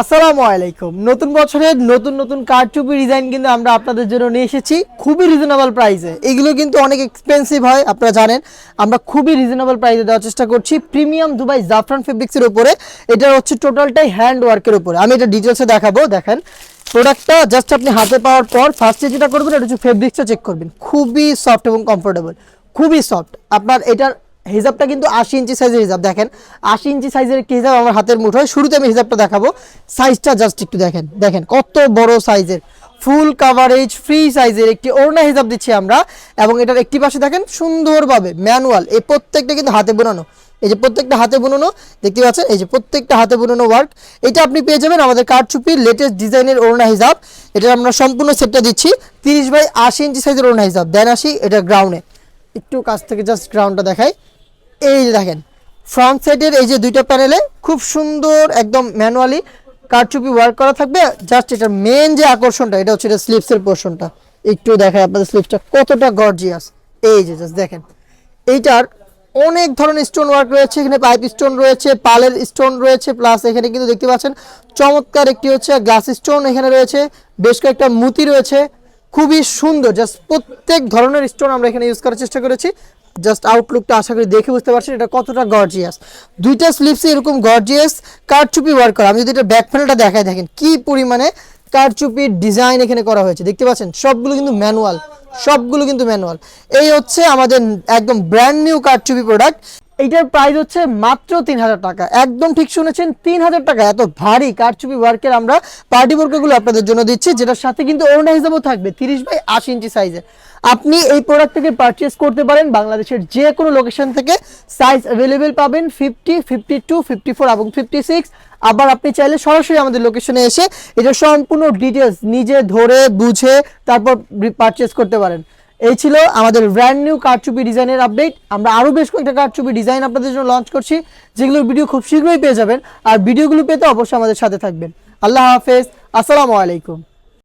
আসসালামু আলাইকুম। নতুন বছরের নতুন নতুন কারচুপি ডিজাইন কিন্তু আমরা আপনাদের জন্য নিয়ে এসেছি। খুবই রিজনেবল প্রাইসে এগুলো কিন্তু অনেক এক্সপেন্সিভ হয়, আপনারা জানেন। আমরা খুবই রিজনেবল প্রাইসে দেওয়ার চেষ্টা করছি। প্রিমিয়াম দুবাই জাফরান ফেব্রিক্সের উপরে। এটা হচ্ছে টোটালটাই হ্যান্ড ওয়ার্কের উপরে। আমি এটা ডিটেলসে দেখাবো, দেখেন। প্রোডাক্টটা জাস্ট আপনি হাতে পাওয়ার পর ফার্স্টে যেটা করবেন, এটা হচ্ছে ফেব্রিক্সটা চেক করবেন। খুবই সফট এবং কমফোর্টেবল খুবই সফট আপনার এটার হিজাবটা কিন্তু আশি ইঞ্চি সাইজের হিজাব, দেখেন। আশি ইঞ্চি সাইজের একটি হিজাব আমার হাতের মুঠোয়। শুরুতে আমি হিজাবটা দেখাবো। সাইজটা জাস্ট একটু দেখেন। দেখেন, কত বড় সাইজের। ফুল কাভারেজ ফ্রি সাইজের একটি ওড়না হিজাব দিচ্ছি আমরা। এবং এটার একটি পাশে দেখেন, সুন্দরভাবে ম্যানুয়াল এই প্রত্যেকটা কিন্তু হাতে বোনানো। এই যে প্রত্যেকটা হাতে বুননো, দেখতে পাচ্ছেন? এই যে প্রত্যেকটা হাতে বুননো ওয়ার্ক এটা আপনি পেয়ে যাবেন আমাদের কারচুপির লেটেস্ট ডিজাইনের ওড়না হিসাব এটা আমরা সম্পূর্ণ সেটটা দিচ্ছি। তিরিশ বাই আশি ইঞ্চি সাইজের ওড়না হিসাব দেন আসি এটা গ্রাউন্ডে একটু কাছ থেকে জাস্ট গ্রাউন্ডটা দেখাই। এই যে দেখেন ফ্রন্ট সাইডের এই যে দুইটা প্যানেলে খুব সুন্দর একদম ম্যানুয়ালি কারচুপি ওয়ার্ক করা থাকবে। জাস্ট এটার মেন যে আকর্ষণটা, এটা হচ্ছে এটা স্লিপসের পোর্শনটা একটু দেখায় আপনাদের স্লিপসটা কতটা গর্জিয়াস এই যে জাস্ট দেখেন, এইটার অনেক ধরনের স্টোন ওয়ার্ক রয়েছে, এখানে পাইপ স্টোন রয়েছে, পালের স্টোন রয়েছে প্লাস এখানে কিন্তু দেখতে পাচ্ছেন, চমৎকার একটি হচ্ছে গ্লাস স্টোন এখানে রয়েছে, বেশ কয়েকটা মুতি রয়েছে, খুবই সুন্দর জাস্ট প্রত্যেক ধরনের স্টোন আমরা এখানে ইউজ করার চেষ্টা করেছি। জাস্ট আউটলুকটা আশা করি দেখে বুঝতে পারছেন, এটা কতটা গর্জিয়াস দুইটা স্লিপসে এরকম গর্জিয়াস কারচুপি ওয়ার্ক করা। আমি যদি এটা ব্যাক প্যানেলটা দেখাই, দেখেন কি পরিমাণে কারচুপির ডিজাইন এখানে করা হয়েছে। দেখতে পাচ্ছেন? সবগুলো কিন্তু ম্যানুয়াল সবগুলো কিন্তু ম্যানুয়াল এই হচ্ছে আমাদের একদম ব্র্যান্ড নিউ কারচুপি প্রোডাক্ট এইটার প্রাইস হচ্ছে মাত্র তিন হাজার টাকা। একদম ঠিক শুনেছেন তিন হাজার টাকা। এত ভারী কারচুপি ওয়ার্কের আমরা পার্টি বোরকাগুলো আপনাদের জন্য দিচ্ছি, যেটার সাথে কিন্তু ওড়না হিসাবেও থাকবে, তিরিশ বাই আশি ইঞ্চি সাইজের আপনি এই প্রোডাক্ট থেকে পারচেস করতে পারেন বাংলাদেশের যে কোনো লোকেশন থেকে। সাইজ অ্যাভেলেবেল পাবেন fifty fifty two fifty four এবং ফিফটি সিক্স আবার আপনি চাইলে সরাসরি আমাদের লোকেশনে এসে এটা সম্পূর্ণ ডিটেলস নিজে ধরে, বুঝে তারপর পারচেস করতে পারেন। এই ছিল আমাদের ব্র্যান্ড নিউ কারচুপি ডিজাইনের আপডেট আমরা আরও বেশ কয়েকটা কারচুপি ডিজাইন আপনাদের জন্য লঞ্চ করছি, যেগুলোর ভিডিও খুব শীঘ্রই পেয়ে যাবেন। আর ভিডিওগুলো পেতে অবশ্যই আমাদের সাথে থাকবেন। আল্লাহ হাফেজ, আসসালামু আলাইকুম।